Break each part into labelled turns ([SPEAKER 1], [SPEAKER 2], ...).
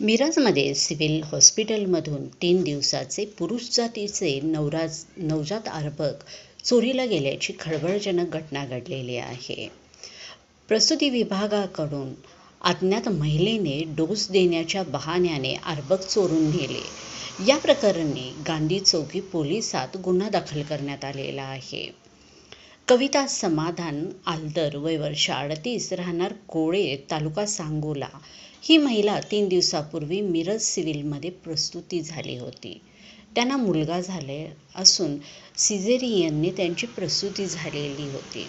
[SPEAKER 1] मिरजमध्ये civil हॉस्पिटलमधून तीन दिवसाचे पुरुष जातीचे नवराज नवजात अर्भक चोरीला गेल्याची खळबळजनक घटना घडलेली आहे. प्रसूती विभागाकडून अज्ञात महिलेने डोस देण्याच्या बहाण्याने अर्भक चोरून नेले या प्रकरणी गांधी चौकी पोलिसात गुन्हा दाखल करण्यात आलेला आहे. कविता समाधान आलदर वय वर्ष अडतीस राहणार कोळे तालुका सांगोला. ही महिला तीन दिवसापूर्वी मिरज सिव्हिलमध्ये प्रस्तुती झाली होती. त्यांना मुलगा झाले असून सिझेरियनने त्यांची प्रसूती झालेली होती.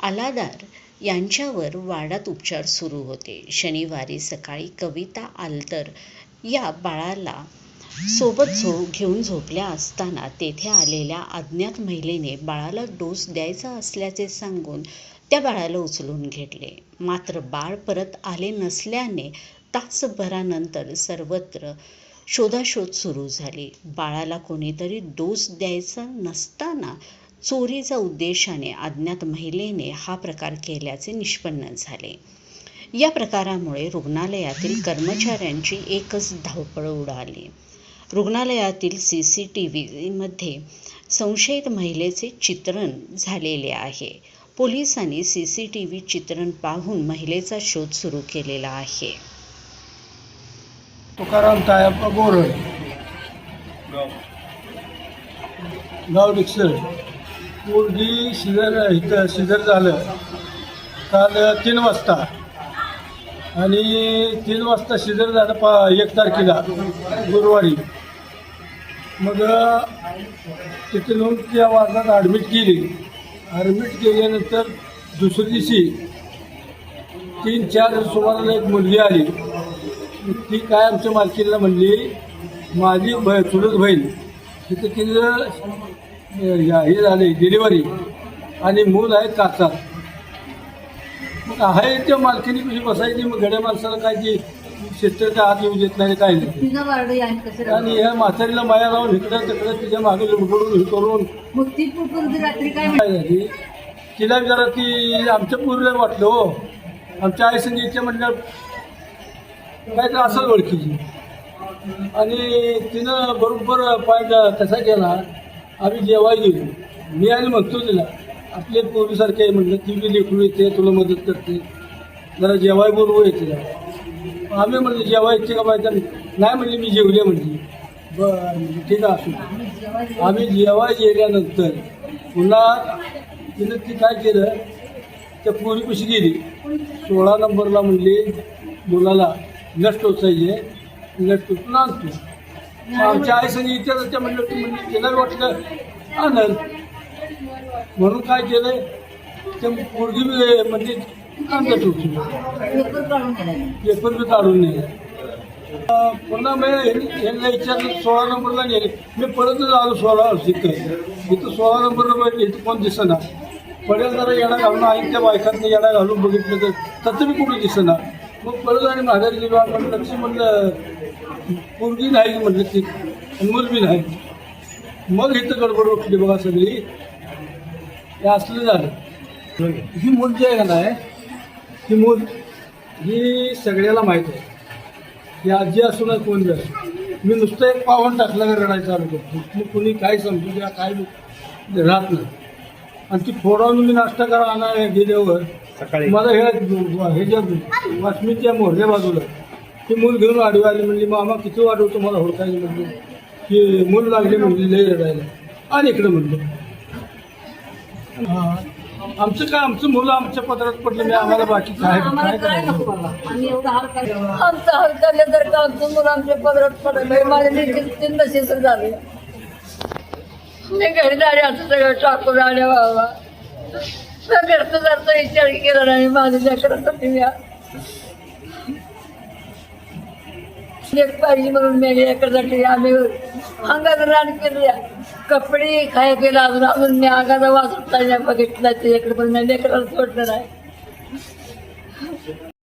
[SPEAKER 1] आलादार यांच्यावर वार्डात उपचार सुरू होते. शनिवारी सकाळी कविता आलतर या बाळाला सोबत झो घेऊन झोपल्या असताना तेथे आलेल्या अज्ञात महिलेने बाळाला डोस द्यायचा असल्याचे सांगून त्या बाळाला उचलून घेतले. मात्र बाळ परत आले नसल्याने तासभरानंतर सर्वत्र शोधाशोध सुरू झाली. बाळाला कोणीतरी डोस द्यायचा नसताना चोरीचा उद्देशाने अज्ञात महिलेने हा प्रकार केल्याचे निष्पन्न झाले. या प्रकारामुळे रुग्णालयातील कर्मचाऱ्यांची एकच धावपळ उडाली. रुग्णालयातील सी सी टी व्हीमध्ये संशयित महिलेचे चित्रण झालेले आहे. पोलिसांनी सी सी टी व्ही चित्रण पाहून महिलेचा शोध सुरू केलेला आहे.
[SPEAKER 2] तुकाराम तायप्पा बोरळ गाव डिक्सर पोरगी शिजर इथं शिजर झालं. काल तीन वाजता. आणि तीन वाजता शिजर झालं पा एक तारखेला गुरुवारी. मग तिथे नेऊन त्या वार्डात ॲडमिट केली. ॲडमिट केल्यानंतर दुसऱ्या दिवशी तीन चार सुमाराला एक मुलगी आली. ती काय आमच्या मालकीला म्हणली माझी ब चुलत बहीण. तिथं तिचं हे झाले डिलिव्हरी आणि मूल आहे काचा मग आहे त्या मालकीने कशी बसायची? मग घड्या माणसाला काय ती शेतकऱ्याच्या हात येऊ देत नाही काय नाही.
[SPEAKER 3] तिनं वारडं आहे कसं
[SPEAKER 2] आणि ह्या म्हातारीला माया लावून इकडं तिकडं तिच्यामागे लुडबुडून हे करून
[SPEAKER 3] मग ती पुरपुर रात्री काय
[SPEAKER 2] काय झाली? तिला जरा ती आमच्या पूर्वीला वाटलं हो. आमच्या आई संगीतच्या म्हटलं काय तर असं ओळखीची. आणि तिनं बरोबर पॉईंट कसा केला आम्ही जेवाय गेलो. मी आणि म्हणतो तिला आपले पूर्वीसारखे आहे म्हटलं ती बी लेकरू येते तुला मदत करते. जरा जेवाय बरोबर येते तिला. आम्ही म्हणलं जेवाय येते का पाहिजे नाही म्हणली मी जेवले म्हणली. बरं म्हणजे ठीक आहे असू आम्ही जेवाय गेल्यानंतर पुन्हा तिनं ती काय केलं त्या पोरीपाशी गेली. सोळा नंबरला म्हणली मुलाला नष्ट टोचायचे लस टोचून आणतो. आमच्या आई इतर त्या म्हणलं की म्हणजे तिला वाटलं आनंद म्हणून काय केलं त्या पोरगी म्हणजे आणलं टोचून
[SPEAKER 3] पेपर गेला
[SPEAKER 2] बी काढून अं, पुन्हा मी यांना विचारलं सोळा नंबरला नेले मी परत आलो सोळा इथं इथं सोळा नंबरला बघितलं इथं कोण दिसेना. पडेल जरा येडा घालून आई त्या बायकातनं येडा घालून बघितलं तर. तसं मी कुठे दिसेना. मग परत आणि माघारी गेलो आपण लक्ष म्हणलं पोरगी नाही म्हटलं ती. आणि मूल बी नाही. मग इथं गडबड उठली बघा सगळी. हे असलं झालं. ही मूल जी आहे का नाही? ही मूल ही सगळ्याला माहीत आहे. ही आजी असू ना कोण बी असू. मी नुसतं एक पावन टाकलं का रडायचं करतो. मग कुणी काय समजू द्या काय राहत नाही. आणि ती फोडावून मी नाश्ता करा आणा गेल्यावर मला हे हे ज्या वासमीच्या मोहऱ्या बाजूला ती मूल घेऊन आडवी आली म्हणली मामा किती वाढवतो मला हुडकायला म्हणली की मूल लागले म्हणली लय रडायला. आणि इकडं म्हणलं. हा. आमचं काय आमचं मुलं आमच्या पदरात पडलं नाही आम्हाला बाकी काय
[SPEAKER 3] आम्हाला
[SPEAKER 2] काय
[SPEAKER 3] नको आम्ही एवढा हाल आमचा हाल केल्यासारखं आमचं मुलं आमच्या पदरात पडलं. माझ्या तीन नशेच झाले. मी घरी झाले असं सगळं टाकून आले बाबा. तर घरचं जास्त विचार केला नाही माझ्या लेकरासाठी मी. लेक पाहिजे म्हणून मी एकासाठी आम्ही अंगात रान केली कपडे खाय केला अजून? अजून मी अंगाचा वाचून नाही बघितला ते इकडे पण मी लेकराला सोडलं नाही.